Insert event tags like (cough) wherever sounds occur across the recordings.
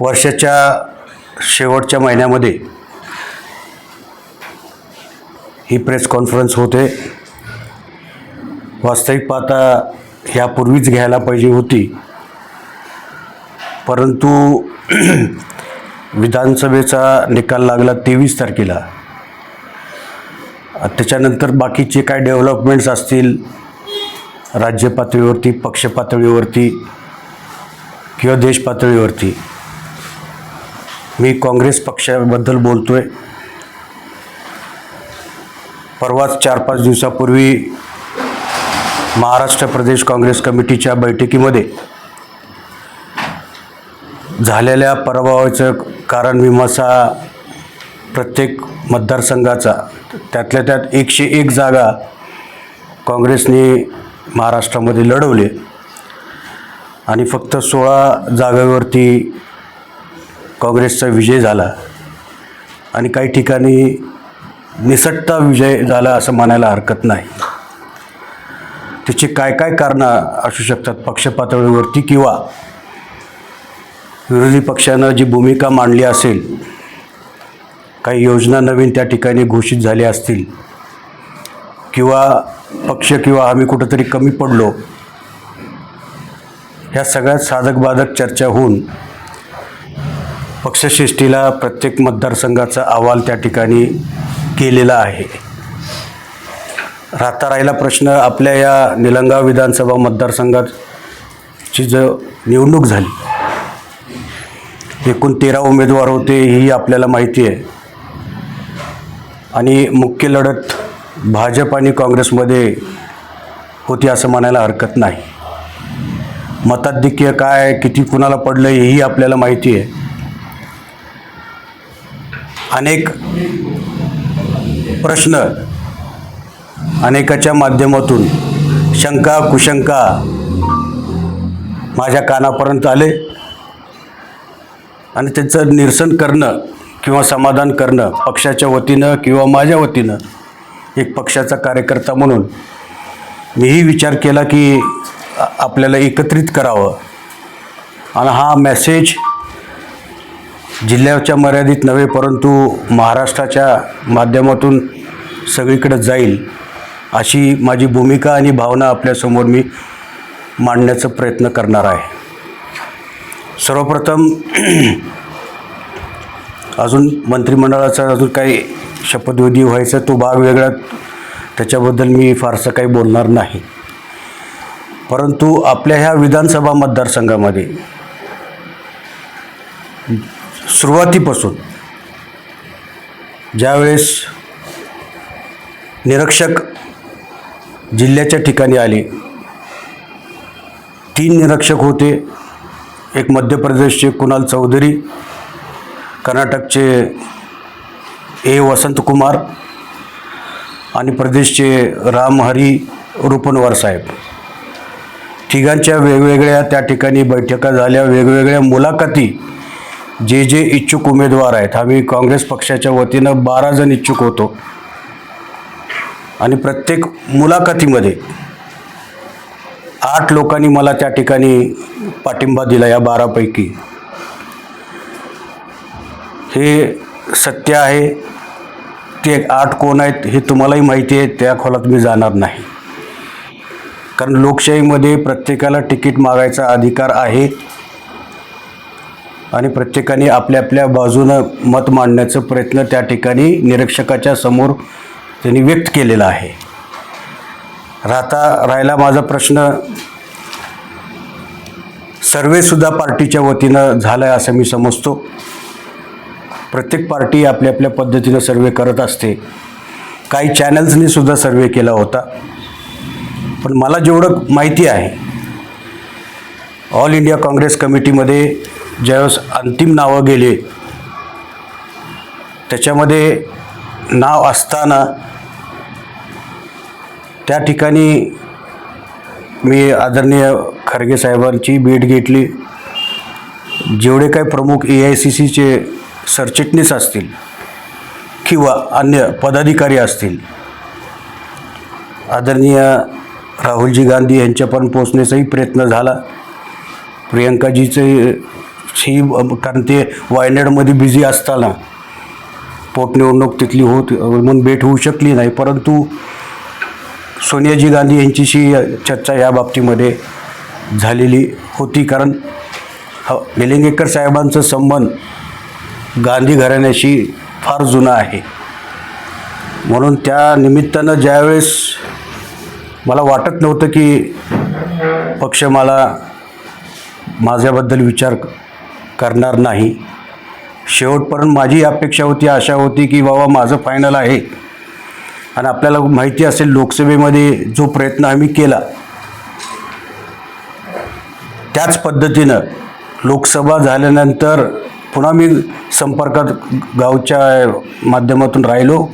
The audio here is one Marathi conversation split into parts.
वर्षाच्या शेवटच्या महिन्यामध्ये ही प्रेस कॉन्फरन्स होते. वास्तविक पाहता ह्यापूर्वीच घ्यायला पाहिजे होती. परंतु (clears throat) विधानसभेचा निकाल लागला तेवीस तारखेला. त्याच्यानंतर बाकीचे काय डेव्हलपमेंट्स असतील राज्य पातळीवरती पक्ष पातळीवरती किंवा देश पातळीवरती मी काँग्रेस पक्षाबद्दल बोलतो आहे परवाच चार पाच दिवसापूर्वी महाराष्ट्र प्रदेश काँग्रेस कमिटीच्या बैठकीमध्ये झालेल्या पराभवाचं कारण मीमांसा प्रत्येक मतदारसंघाचा. त्यातल्या त्यात एकशे एक जागा काँग्रेसने महाराष्ट्रामध्ये लढवले. आणि फक्त सोळा जागेवरती काँग्रेसचा विजय झाला आणि काही ठिकाणी निसटता विजय झाला असं म्हणायला हरकत नाही. त्याची काय काय कारणं असू शकतात? पक्षपातळीवरती किंवा विरोधी पक्षानं जी भूमिका मांडली असेल काही योजना नवीन त्या ठिकाणी घोषित झाल्या असतील किंवा पक्ष किंवा आम्ही कुठंतरी कमी पडलो ह्या सगळ्यात साधक बाधक चर्चा होऊन पक्षश्रेष्ठीला प्रत्येक मतदारसंघाचा अहवाल त्या ठिकाणी केलेला आहे. राहता राहिला प्रश्न आपल्या या निलंगा विधानसभा मतदारसंघाची जो निवडणूक झाली एकूण तेरा उमेदवार होते ही आपल्याला माहिती आहे. आणि मुख्य लढत भाजप आणि काँग्रेसमध्ये होती असं म्हणायला हरकत नाही. मताधिक्य काय किती कुणाला पडलं हेही आपल्याला माहिती आहे. अनेक प्रश्न अनेकाच्या माध्यमातून शंका कुशंका माझ्या कानापर्यंत आले. आणि त्यांचं निरसन करणं किंवा समाधान करणं पक्षाच्या वतीनं किंवा माझ्या वतीनं एक पक्षाचा कार्यकर्ता म्हणून मीही विचार केला की आपल्याला एकत्रित करावं. आणि हा मेसेज जिल्ह्याच्या मर्यादित नव्हे परंतु महाराष्ट्राच्या माध्यमातून सगळीकडे जाईल अशी माझी भूमिका आणि भावना आपल्यासमोर मी मांडण्याचा प्रयत्न करणार आहे. सर्वप्रथम (clears throat) अजून मंत्रिमंडळाचा अजून काही शपथविधी व्हायचा तो भाग वेगळा त्याच्याबद्दल मी फारसं काही बोलणार नाही. परंतु आपल्या ह्या विधानसभा मतदारसंघामध्ये सुरुवातीपासून. ज्यावेळेस निरीक्षक जिल्ह्याच्या ठिकाणी आले तीन निरीक्षक होते. एक मध्य प्रदेशचे कुणाल चौधरी कर्नाटकचे ए वसंतकुमार आणि प्रदेशचे रामहरी रुपनवार साहेब. तिघांच्या वेगवेगळ्या त्या ठिकाणी बैठका झाल्या वेगवेगळ्या मुलाखती जे जे इच्छुक उमेदवार आहेत आम्ही काँग्रेस पक्षाच्या वतीनं बारा जण इच्छुक होतो. आणि प्रत्येक मुलाखतीमध्ये आठ लोकांनी मला त्या ठिकाणी पाठिंबा दिला या बारापैकी. हे सत्य आहे. ते आठ कोण आहेत हे तुम्हालाही माहिती आहे. त्या खोलात मी जाणार नाही. कारण लोकशाहीमध्ये प्रत्येकाला तिकीट मागायचा अधिकार आहे. आणि प्रत्येकाने आपल्या आपल्या बाजूनं मत मांडण्याचा प्रयत्न त्या ठिकाणी निरीक्षकाच्या समोर त्यांनी व्यक्त केलेला आहे. राहता राहिला माझा प्रश्न सर्वेसुद्धा पार्टीच्या वतीनं झालं आहे असं मी समजतो. प्रत्येक पार्टी आपल्या आपल्या पद्धतीनं सर्वे करत असते. काही चॅनल्सनी सुद्धा सर्वे केला होता. पण मला जेवढं माहिती आहे ऑल इंडिया काँग्रेस कमिटीमध्ये ज्यावेळेस अंतिम नावं गेले त्याच्यामध्ये नाव असताना त्या ठिकाणी मी आदरणीय खरगे साहेबांची भेट घेतली. जेवढे काही प्रमुख ए आय सी सीचे सरचिटणीस असतील किंवा अन्य पदाधिकारी असतील आदरणीय राहुलजी गांधी यांच्या पण पोचण्याचाही प्रयत्न झाला. प्रियंकाजीचे ही कारण ते वायनाडमध्ये बिझी असताना पोटनिवडणूक तिथली होत म्हणून भेट होऊ शकली नाही. परंतु सोनियाजी गांधी यांच्याशी चर्चा या बाबतीमध्ये झालेली होती. कारण ह निलंगेकर साहेबांचं संबंध गांधी घराण्याशी फार जुना आहे. म्हणून त्या निमित्तानं ज्यावेळेस मला वाटत नव्हतं की पक्ष मला माझ्याबद्दल विचार करणार नाही. शेवटपर्यंत माझी अपेक्षा होती आशा होती की बाबा माझं फायनल आहे. आणि आपल्याला माहिती असेल लोकसभेमध्ये जो प्रयत्न आम्ही केला त्याच पद्धतीनं लोकसभा झाल्यानंतर पुन्हा मी संपर्कात गावच्या माध्यमातून राहिलो.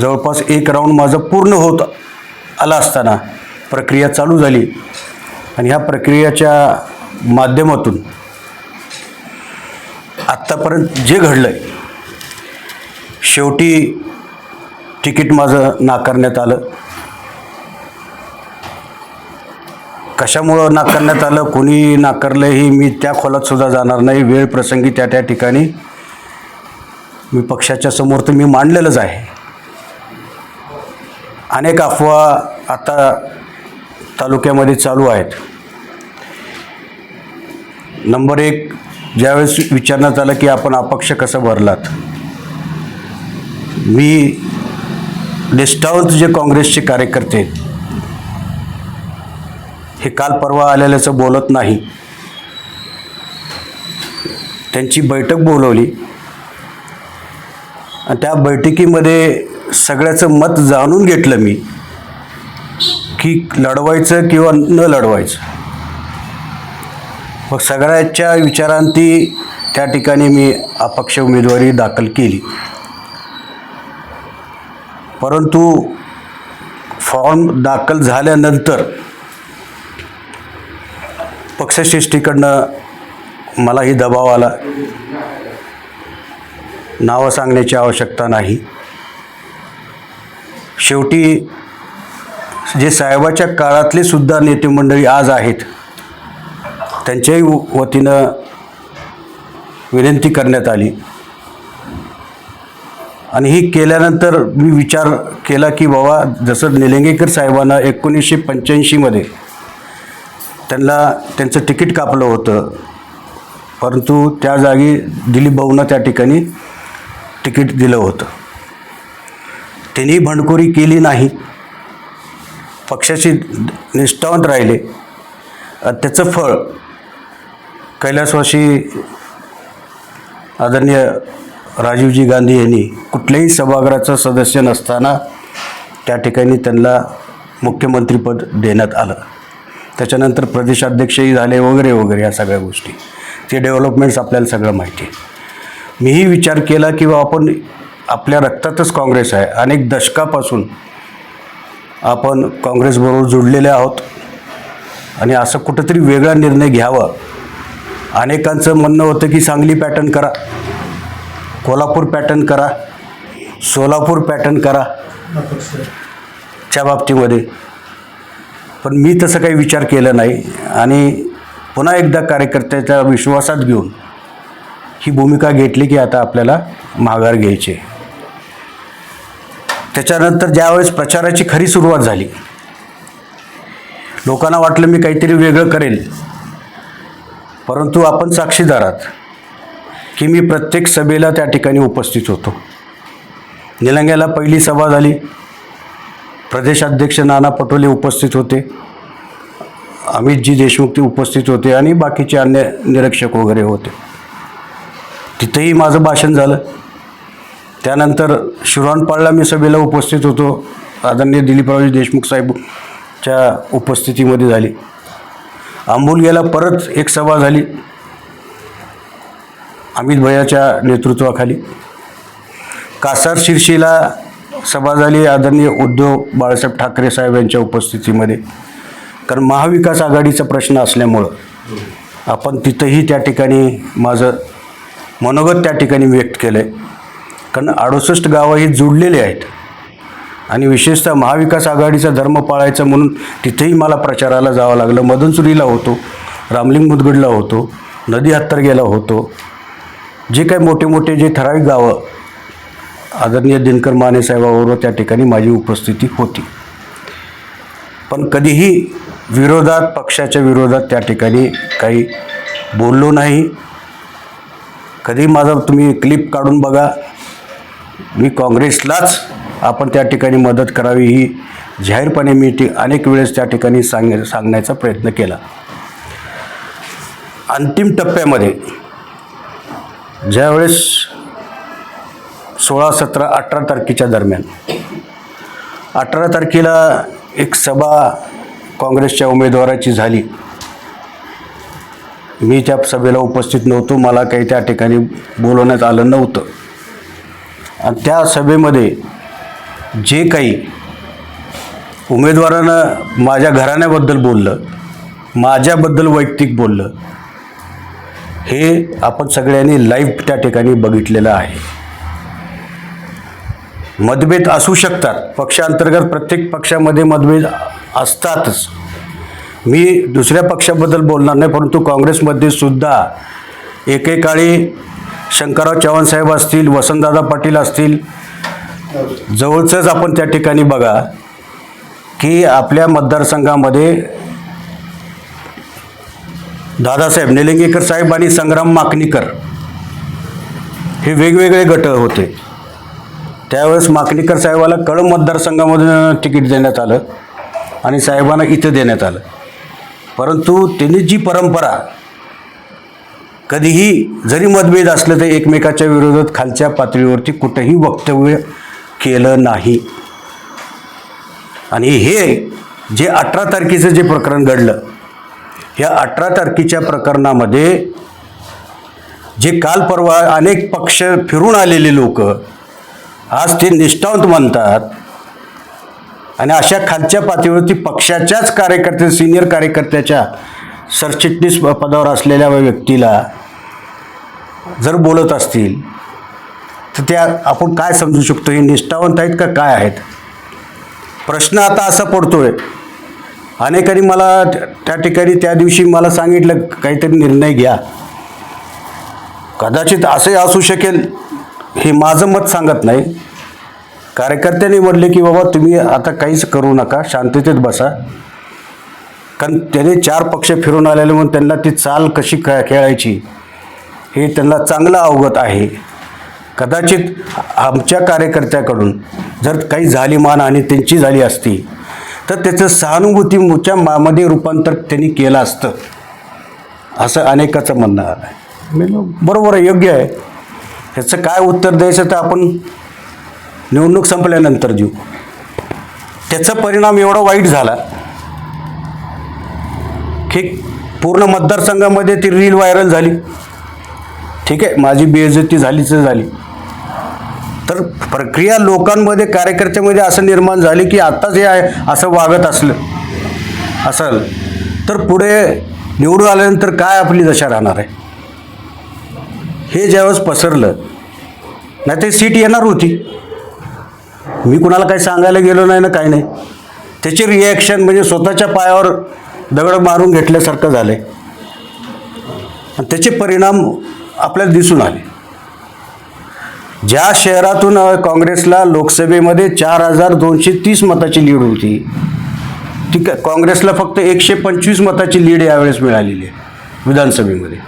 जवळपास एक राऊंड माझं पूर्ण होत आला असताना प्रक्रिया चालू झाली. आणि ह्या प्रक्रियेच्या माध्यमातून आत्तापर्यंत जे घडलं आहे शेवटी तिकीट माझं नाकारण्यात आलं. कशामुळं नाकारण्यात आलं कोणी नाकारलं ही मी त्या खोलात सुद्धा जाणार नाही. वेळ प्रसंगी त्या त्या ठिकाणी मी पक्षाच्या समोर तर मी मांडलेलंच आहे. अनेक अफवा आता तालुक्यामध्ये चालू आहेत. नंबर एक ज्यावेळेस विचारण्यात आलं की आपण अपक्ष कसं भरलात? मी निष्ठावंत जे काँग्रेसचे कार्यकर्ते हे काल परवा आलेल्याचं बोलत नाही. त्यांची बैठक बोलवली. आणि त्या बैठकीमध्ये सगळ्याचं मत जाणून घेतलं मी की लढवायचं किंवा न लढवायचं. मग सगळ्याच्या विचारांती त्या ठिकाणी मी अपक्ष उमेदवारी दाखल केली. परंतु फॉर्म दाखल झाल्यानंतर पक्षश्रेष्ठीकडनं मलाही दबाव आला. नावं सांगण्याची आवश्यकता नाही. शेवटी जे साहेबाच्या काळातले सुद्धा नेतेमंडळी आज आहेत त्यांच्याही वतीनं विनंती करण्यात आली. आणि ही केल्यानंतर मी विचार केला की बाबा जसं निलंगेकर साहेबांना एकोणीसशे पंच्याऐंशीमध्ये त्यांना त्यांचं तिकीट कापलं होतं परंतु त्या जागी दिलीप भाऊनं त्या ठिकाणी तिकीट दिलं होतं. त्यांनी भंडखोरी केली नाही. पक्षाशी निष्ठावंत राहिले. त्याचं फळ कैलासवासी आदरणीय राजीवजी गांधी यांनी कुठल्याही सभागृहाचं सदस्य नसताना त्या ठिकाणी त्यांना मुख्यमंत्रीपद देण्यात आलं. त्याच्यानंतर प्रदेशाध्यक्षही झाले वगैरे वगैरे या सगळ्या गोष्टी. ते डेव्हलपमेंट्स आपल्याला सगळं माहिती आहे. मीही विचार केला की बा आपण आपल्या रक्तातच काँग्रेस आहे. अनेक दशकापासून आपण काँग्रेसबरोबर जुडलेले आहोत. आणि असं कुठंतरी वेगळा निर्णय घ्यावा अनेकांचं म्हणणं होतं की सांगली पॅटर्न करा. कोल्हापूर पॅटर्न करा. सोलापूर पॅटर्न करा. च्या बाबतीमध्ये. पण मी तसं काही विचार केला नाही. आणि पुन्हा एकदा कार्यकर्त्याच्या विश्वासात घेऊन ही भूमिका घेतली की आता आपल्याला माघार घ्यायची आहे. त्याच्यानंतर ज्यावेळेस प्रचाराची खरी सुरुवात झाली लोकांना वाटलं मी काहीतरी वेगळं करेल. परंतु आपण साक्षीदार आहात की मी प्रत्येक सभेला त्या ठिकाणी उपस्थित होतो. निलंग्याला पहिली सभा झाली. प्रदेशाध्यक्ष नाना पटोले उपस्थित होते. अमितजी देशमुख ते उपस्थित होते आणि बाकीचे अन्य निरीक्षक वगैरे होते. तिथेही माझं भाषण झालं. त्यानंतर शिरवानपाळला मी सभेला उपस्थित होतो. आदरणीय दिलीपरावजी देशमुख साहेबच्या उपस्थितीमध्ये झाली. आंबुलग्याला परत एक सभा झाली. अमित भैयाच्या नेतृत्वाखाली. कासार शिर्शीला सभा झाली आदरणीय उद्धव बाळासाहेब ठाकरे साहेब यांच्या उपस्थितीमध्ये. कारण महाविकास आघाडीचा प्रश्न असल्यामुळं आपण तिथंही त्या ठिकाणी माझं मनोगत त्या ठिकाणी व्यक्त केलं आहे कारण अडुसष्ट गावं ही जुडलेली आहेत. आणि विशेषतः महाविकास आघाडीचा धर्म पाळायचा म्हणून तिथेही मला प्रचाराला जावं लागलं. मदनसुरीला होतो रामलिंग मुदगडला होतो नदी हत्तर गेला होतो. जे काही मोठे मोठे जे ठराविक गावं आदरणीय दिनकर माने साहेबाबरोबर त्या ठिकाणी माझी उपस्थिती होती. पण कधीही विरोधात पक्षाच्या विरोधात त्या ठिकाणी काही बोललो नाही. कधी माझा तुम्ही क्लिप काढून बघा. मी काँग्रेसलाच आपण त्या ठिकाणी मदत करावी ही जाहीरपणे मी ती अनेक वेळेस त्या ठिकाणी सांग सांगण्याचा प्रयत्न केला. अंतिम टप्प्यामध्ये ज्यावेळेस सोळा सतरा अठरा तारखेच्या दरम्यान अठरा तारखेला एक सभा काँग्रेसच्या उमेदवाराची झाली. मी त्या सभेला उपस्थित नव्हतो मला काही त्या ठिकाणी बोलवण्यात आलं नव्हतं. आणि त्या सभेमध्ये जे काही उमेदवारानं माझ्या घराण्याबद्दल बोललं माझ्याबद्दल वैयक्तिक बोललं हे आपण सगळ्यांनी लाईव्ह त्या ठिकाणी बघितलेलं आहे. मतभेद असू शकतात. पक्षांतर्गत प्रत्येक पक्षामध्ये मतभेद असतातच. मी दुसऱ्या पक्षाबद्दल बोलणार नाही परंतु काँग्रेसमध्ये सुद्धा एकेकाळी शंकरराव चव्हाण साहेब असतील वसंतदादा पाटील असतील जवळचंच आपण त्या ठिकाणी बघा की आपल्या मतदारसंघामध्ये दादासाहेब निलंगेकर साहेब आणि संग्राम माकणीकर हे वेगवेगळे गट होते. त्यावेळेस माकणीकर साहेबाला कळंब मतदारसंघामधून तिकीट देण्यात आलं आणि साहेबांना इथं देण्यात आलं. परंतु त्यांनी जी परंपरा कधीही जरी मतभेद असलं तरी एकमेकाच्या विरोधात खालच्या पातळीवरती कुठंही वक्तव्य केलं नाही. आणि हे जे अठरा तारखेचं जे प्रकरण घडलं या अठरा तारखेच्या प्रकरणामध्ये जे काल परवा अनेक पक्ष फिरून आलेले लोक आज ते निष्ठावंत म्हणतात. आणि अशा खालच्या पातळीवरती पक्षाच्याच कार्यकर्त्या सिनियर कार्यकर्त्याच्या सरचिटणीस पदावर असलेल्या व्यक्तीला जर बोलत असतील तर त्या आपण काय समजू शकतो? हे निष्ठावंत आहेत का काय आहेत? प्रश्न आता असा पडतो आहे अनेकांनी मला त्या- ठिकाणी त्या दिवशी मला सांगितलं काहीतरी निर्णय घ्या. कदाचित असंही असू शकेल. हे माझं मत सांगत नाही. कार्यकर्त्यांनी म्हटले की बाबा तुम्ही आता काहीच करू नका शांततेत बसा. कारण त्याने चार पक्ष फिरून आलेले म्हणून त्यांना ती चाल कशी खेळायची हे त्यांना चांगलं अवगत आहे. कदाचित आमच्या कार्यकर्त्याकडून जर काही झाली मान आणि त्यांची झाली असती तर त्याचं सहानुभूतीच्या मामध्ये रूपांतर त्यांनी केलं असतं. असं अनेकाचं म्हणणं आहे. बरोबर आहे योग्य आहे. ह्याचं काय उत्तर द्यायचं तर आपण निवडणूक संपल्यानंतर देऊ. त्याचा परिणाम एवढा वाईट झाला की पूर्ण मतदारसंघामध्ये ती रील व्हायरल झाली. ठीक आहे माझी बेइज्जती झालीच झाली. तर प्रक्रिया लोकांमध्ये कार्यकर्त्यामध्ये असं निर्माण झाली की आत्ताच हे आहे असं वागत असलं असेल. तर पुढे निवडून आल्यानंतर काय आपली दशा राहणार आहे? हे ज्यावेळेस पसरलं नाही ते सीट येणार होती. मी कुणाला काही सांगायला गेलो नाही ना काही नाही. त्याची रिॲक्शन म्हणजे स्वतःच्या पायावर दगड मारून घेतल्यासारखं झालं आहे आणि त्याचे परिणाम आपल्याला दिसून आले. ज्या शहरातून काँग्रेसला लोकसभेमध्ये चार हजार दोनशे तीस मताची लीड होती ती काँग्रेसला फक्त एकशे पंचवीस मताची लीड यावेळेस मिळालेली आहे विधानसभेमध्ये.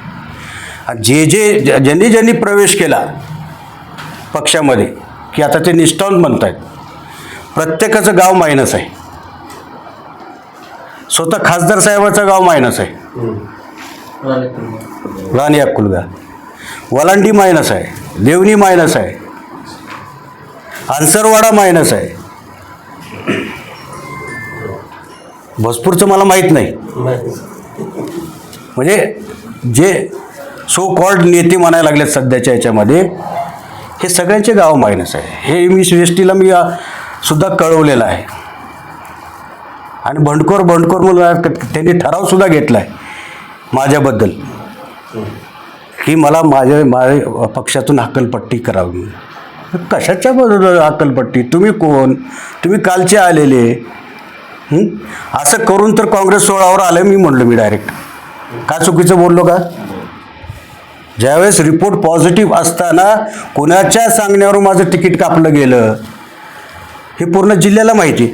आणि जे जे ज- ज्यांनी ज्यांनी प्रवेश केला पक्षामध्ये की आता ते निष्ठावंत म्हणत आहेत प्रत्येकाचं गाव मायनस आहे. स्वतः खासदार साहेबाचं गाव मायनस आहे. राणी अक्कुलगा वलांडी मायनस आहे. देवणी मायनस आहे. आन्सरवाडा मायनस आहे. भोजपूरचं मला माहीत नाही. म्हणजे जे सो कॉल्ड नेते म्हणायला लागलेत सध्याच्या याच्यामध्ये हे सगळ्यांचे गाव मायनस आहे. हे मी एस टीला मी सुद्धा कळवलेलं आहे. आणि भंडखोर भंडखोर मुलं त्यांनी ठरावसुद्धा घेतला आहे माझ्याबद्दल. की मला माझ्या माझ्या पक्षातून हकलपट्टी करावी कशाच्या बरोबर हकलपट्टी? तुम्ही कोण? तुम्ही कालचे आलेले. असं करून तर काँग्रेस सोळावर आलं मी म्हणलो मी डायरेक्ट. का चुकीचं बोललो का? ज्यावेळेस रिपोर्ट पॉझिटिव्ह असताना कोणाच्या सांगण्यावर माझं तिकीट कापलं गेलं हे पूर्ण जिल्ह्याला माहिती.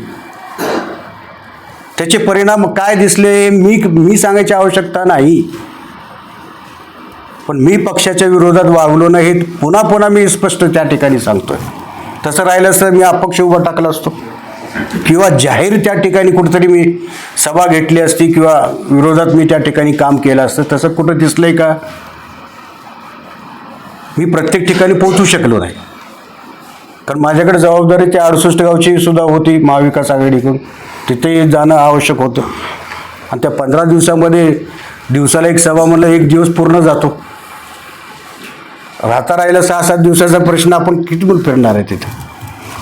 त्याचे परिणाम काय दिसले मी मी सांगायची आवश्यकता नाही. पण मी पक्षाच्या विरोधात वागलो नाही पुन्हा पुन्हा मी स्पष्ट त्या ठिकाणी सांगतोय. तसं राहिलं असतं मी अपक्ष उभा टाकला असतो. किंवा जाहीर त्या ठिकाणी कुठंतरी मी सभा घेतली असती किंवा विरोधात मी त्या ठिकाणी काम केलं असतं तसं कुठं दिसलंय का? मी प्रत्येक ठिकाणी पोहोचू शकलो नाही. कारण माझ्याकडे जबाबदारी त्या अडुसष्ट गावची सुद्धा होती महाविकास आघाडीकडून. तिथे जाणं आवश्यक होतं. आणि त्या पंधरा दिवसामध्ये दिवसाला एक सभा म्हणलं एक दिवस पूर्ण जातो. राहता राहिला सहा सात दिवसाचा प्रश्न आपण किती पण फिरणार आहे तिथे?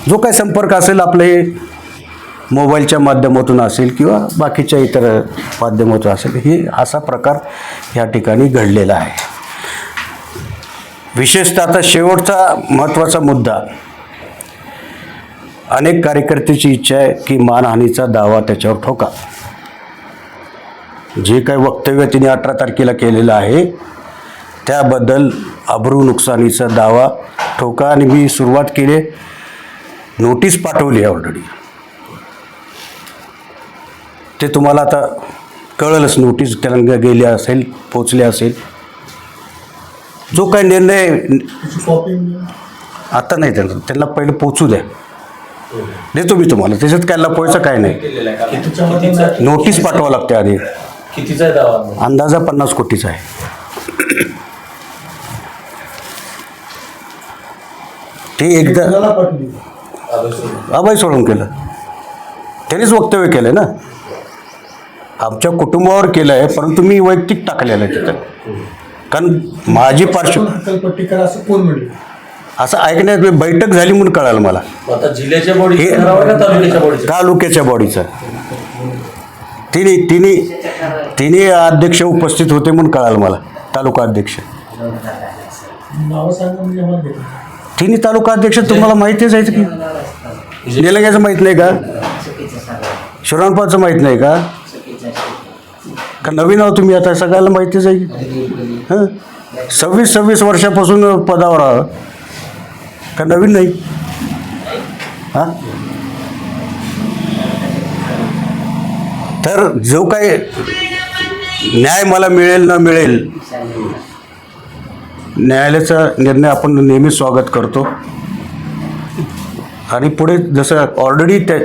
जो काही संपर्क असेल आपले मोबाईलच्या माध्यमातून असेल किंवा बाकीच्या इतर माध्यमातून असेल हे असा प्रकार या ठिकाणी घडलेला आहे. विशेषतः आता शेवटचा महत्त्वाचा मुद्दा. अनेक कार्यकर्त्याची इच्छा आहे की मानहानीचा दावा त्याच्यावर ठोका. जे काही वक्तव्य तिने अठरा तारखेला केलेलं आहे त्याबद्दल अब्रू नुकसानीचा दावा ठोका आणि मी सुरुवात केली. नोटीस पाठवली आहे ऑलरेडी ते तुम्हाला आता कळलंच नोटीस त्यांना गेली असेल पोचले असेल. जो काही निर्णय आता नाही त्यांना त्यांना पहिलं पोचू द्या. देतो मी तुम्हाला त्याच्यात काय लपवायचं काय नाही. नोटीस पाठवावं लागते आधी. कितीचा अंदाजा पन्नास कोटीचा आहे. ते एकदा अभय सोडून केलं. त्यांनीच वक्तव्य केलं ना? आमच्या कुटुंबावर केलं आहे परंतु मी वैयक्तिक टाकलेलं आहे तिथं. कारण माझी पार्श्व असं कोण म्हणलं? असं ऐकण्यात बैठक झाली म्हणून कळालं मला. आता जिल्ह्याच्या बॉडी का तालुक्याच्या बॉडी तालुक्याच्या बॉडीचं तिने तिने तिने अध्यक्ष उपस्थित होते म्हणून कळालं मला तालुका अध्यक्ष. तिन्ही तालुका अध्यक्ष तुम्हाला माहितीच आहे की? निलंग्याचं माहीत नाही का? शिवरानपाचं माहीत नाही का? का नवीन आहो तुम्ही आता? सगळ्याला माहितीच आहे हां? सव्वीस सव्वीस वर्षापासून पदावर आहात. का नवीन नाही? हां? तर जो काही न्याय मला मिळेल न मिळेल न्यायालयाचा निर्णय आपण नेहमी स्वागत करतो. आणि पुढे जसं ऑलरेडी त्या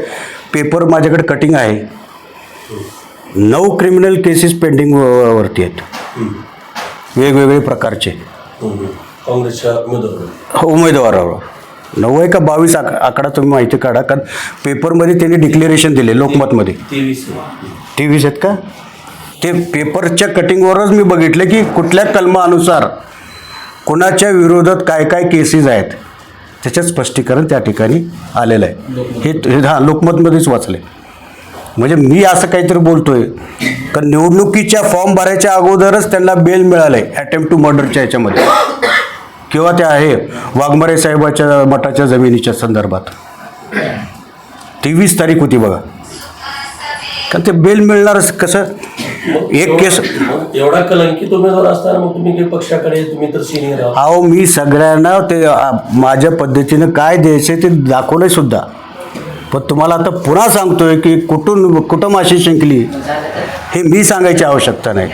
पेपर माझ्याकडे कटिंग आहे. नऊ क्रिमिनल केसेस पेंडिंग वरती आहेत. वेगवेगळे प्रकारचे. काँग्रेसच्या उमेदवार उमेदवारावर. नऊ आहे का बावीस आक आकडा तुम्ही माहिती काढा कारण पेपरमध्ये त्यांनी डिक्लेरेशन दिले लोकमतमध्ये. तेवीस. तेवीस आहेत का? ते पेपरच्या कटिंगवरच मी बघितलं की कुठल्या कलमानुसार कुणाच्या विरोधात काय काय केसेस आहेत त्याच्यात स्पष्टीकरण त्या ठिकाणी आलेलं आहे. हे हे- लोकमतमध्येच वाचले म्हणजे मी असं काहीतरी बोलतोय का निवडणुकीच्या फॉर्म भरायच्या अगोदरच त्यांना बेल मिळालंय अटेम्प्ट टू मर्डरच्या याच्यामध्ये. किंवा ते आहे वाघमारे साहेबाच्या मठाच्या जमिनीच्या संदर्भात. तेवीस तारीख होती बघा. कारण ते बेल मिळणार कसं? एक केस एवढा कलंकित उमेदवार असताना मग तुम्ही पक्षाकडे तुम्ही तर सिनियर आहात. अहो मी सगळ्यांना ते आ, माझ्या पद्धतीनं काय द्यायचे ते दाखवलंय सुद्धा. पण तुम्हाला आता पुन्हा सांगतोय की कुठून कुठं माशी शिंकली हे मी सांगायची आवश्यकता नाही.